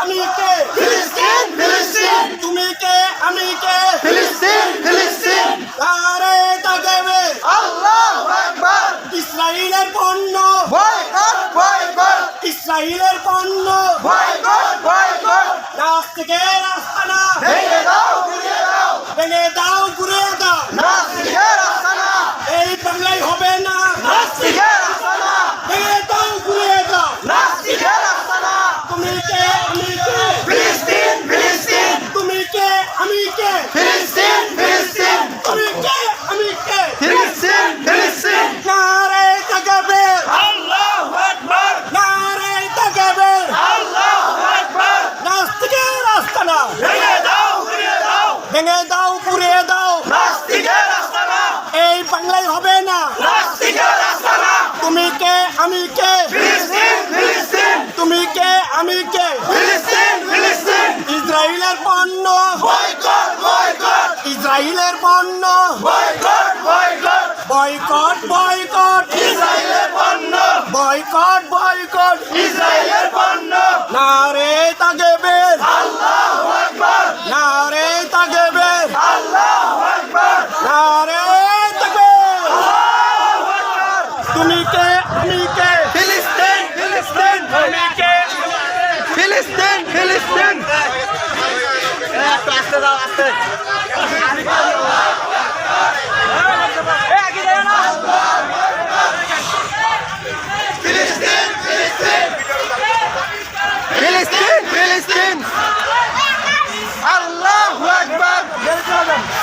আমি কে? ফিলিস্তিন ফিলিস্তিন। তুমি কে? আমি কে? ফিলিস্তিন ফিলিস্তিন। তারে তাকাবে। আল্লাহু আকবার। ইসরায়েলের পণ্য। বয়কট বয়কট ইসরায়েলের পণ্য। বয়কট বয়কট নাস্তিকের আস্তানা ভেঙে দাও ঘুরিয়ে দাও ভেঙে দাও ঘুরে দাও নাস্তিকের আস্তানা এই বাংলায় হবে না নাস্তিকের আস্তানা ভেঙে দাও ঘুরে দাও নাস্তিকের আস্তানা তুমি কে আমি কে ফিলিস্তিন ফিলিস্তিন তুমি কে আমি কে ফিলিস্তিন ফিলিস্তিন। তুমি কে আমি কে ফিলিস্তিন ফিলিস্তিন। নারে তাকাবে। আল্লাহু আকবার। নারে তাকাবে। আল্লাহু আকবার। নাস্তিকের আস্তানা ভেঙে দাও ঘুরিয়ে দাও। ভেঙে দাও ঘুরে দাও। নাস্তিকের আস্তানা এই বাংলায় হবে না। নাস্তিকের তুমি কে আমি কে? ফিলিস্তিন ফিলিস্তিন। তুমি কে আমি কে? ফিলিস্তিন ফিলিস্তিন। ইসরায়েলের পণ্য ইসরায়েলের পণ্য বয়কট বয়কট বয়কট বয়কট ইসরায়েলের পণ্য বয়কট বয়কট ইসরায়েলের পণ্য নারে তাগেবে আল্লাহু আকবার নারে তাগেবে আল্লাহু আকবার নারে তাগবে তুমি কে আমি কে ফিলিস্তিন ফিলিস্তিন তুমি কে ফিলিস্তিন ফিলিস্তিন আস্তে দাও আস্তে Palestine! Allahu Akbar! Geri kalın!